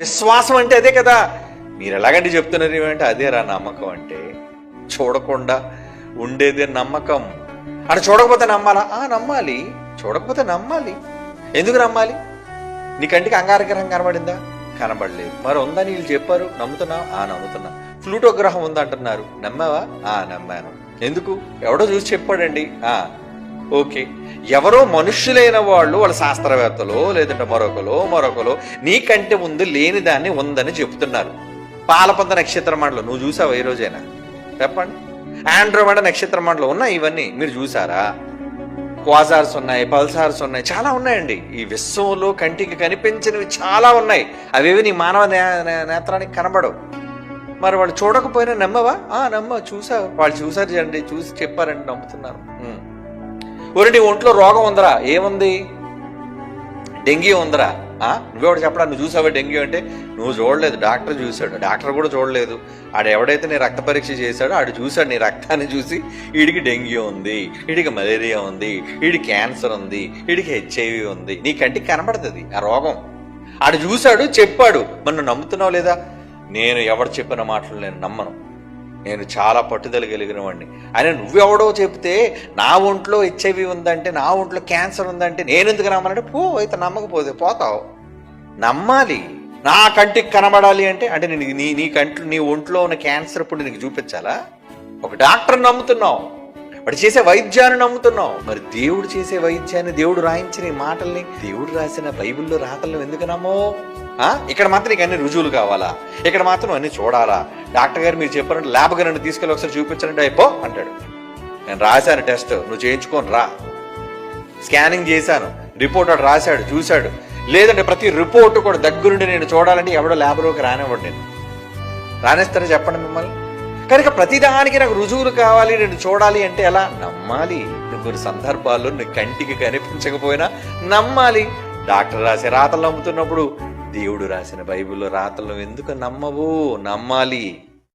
విశ్వాసం అంటే అదే కదా. మీరు ఎలాగంటే చెప్తున్నారు ఏమంటే అదేరా నమ్మకం అంటే చూడకుండా ఉండేదే నమ్మకం. అంటే చూడకపోతే నమ్మాలా? ఆ నమ్మాలి. చూడకపోతే నమ్మాలి. ఎందుకు నమ్మాలి? నీ కంటికి అంగారగ్రహం కనబడిందా? కనబడలేదు. మరి ఉందని వీళ్ళు చెప్పారు? నమ్ముతున్నావు ఆ నమ్ముతున్నా. ఫ్లూటో గ్రహం ఉందంటున్నారు. నమ్మావా? ఆ నమ్మాను. ఎందుకు? ఎవడో చూసి చెప్పాడండి. ఆ ఓకే. ఎవరో మనుష్యులైన వాళ్ళు వాళ్ళ శాస్త్రవేత్తలు లేదంటే మరొకలో మరొకలో నీకంటే ముందు లేని దాన్ని ఉందని చెప్తున్నారు. పాలపంత నక్షత్ర మండలం నువ్వు చూసావా ఈ రోజైనా? చెప్పండి. ఆండ్రోమెడ నక్షత్ర మండలం ఉన్నాయి ఇవన్నీ మీరు చూసారా? క్వాజార్స్ ఉన్నాయి పల్సార్స్ ఉన్నాయి చాలా ఉన్నాయండి. ఈ విశ్వంలో కంటికి కనిపించినవి చాలా ఉన్నాయి. అవేవి నీ మానవ నే- నేత్రానికి కనబడవు. మరి వాళ్ళు చూడకపోయినా నమ్మవా? ఆ నమ్మ చూసావు. వాళ్ళు చూసారు అండి చూసి చెప్పారంటే నమ్ముతున్నారు. ఉమ్. ఒరే నీ ఒంట్లో రోగం ఉందరా. ఏముంది? డెంగ్యూ ఉందరా. ఆ? నువ్వెవడు చెప్పడా? నువ్వు చూసావా డెంగ్యూ అంటే? నువ్వు చూడలేదు. డాక్టర్ చూశాడు. డాక్టర్ కూడా చూడలేదు. ఆడు ఎవడైతే నీ రక్త పరీక్ష చేశాడో ఆడు చూశాడు నీ రక్తాన్ని చూసి వీడికి డెంగ్యూ ఉంది వీడికి మలేరియా ఉంది వీడి క్యాన్సర్ ఉంది వీడికి హెచ్ఐవి ఉంది. నీ కంటికి కనబడుతుంది ఆ రోగం. ఆడు చూశాడు చెప్పాడు. మన నమ్ముతున్నావు లేదా? నేను ఎవడు చెప్పిన మాటలు నేను నమ్మను. నేను చాలా పట్టుదల కలిగిన వాడిని. ఆయన నువ్వెవడో చెప్తే నా ఒంట్లో హెచ్ఐవి ఉందంటే నా ఒంట్లో క్యాన్సర్ ఉందంటే నేను ఎందుకు నమ్మనంటే పో అయితే నమ్మకపోతే పోతావు. నమ్మాలి. నా కంటికి కనబడాలి అంటే అంటే నీ నీ నీ కంట్లో నీ ఒంట్లో ఉన్న క్యాన్సర్ ఇప్పుడు నీకు చూపించాలా? ఒక డాక్టర్ నమ్ముతున్నావు. వాడు చేసే వైద్యాన్ని నమ్ముతున్నావు. మరి దేవుడు చేసే వైద్యాన్ని దేవుడు రాయించిన ఈ మాటల్ని దేవుడు రాసిన బైబిల్లో రాతలను ఎందుకు నమ్మో ఇక్కడ మాత్రం నీకు అన్ని రుజువులు కావాలా? ఇక్కడ మాత్రం అన్ని చూడాలా? డాక్టర్ గారు మీరు చెప్పారంటే ల్యాబ్గా నన్ను తీసుకెళ్ళి ఒకసారి చూపించారంటే అయిపో అంటాడు. నేను రాశాను టెస్ట్. నువ్వు చేయించుకొని రా. స్కానింగ్ చేశాను. రిపోర్ట్ అటు రాశాడు చూశాడు. లేదంటే ప్రతి రిపోర్ట్ కూడా దగ్గరుండి నేను చూడాలంటే ఎవడో ల్యాబ్లోకి రానివ్వండి నేను. రానేస్తారా చెప్పండి మిమ్మల్ని? కనుక ప్రతిదానికి నాకు రుజువులు కావాలి నేను చూడాలి అంటే ఎలా? నమ్మాలి. కొన్ని సందర్భాల్లో నీ కంటికి కనిపించకపోయినా నమ్మాలి. డాక్టర్ రాసే రాతలు నమ్ముతున్నప్పుడు దేవుడు రాసిన బైబిల్లో రాతలను ఎందుకు నమ్మవు? నమ్మాలి.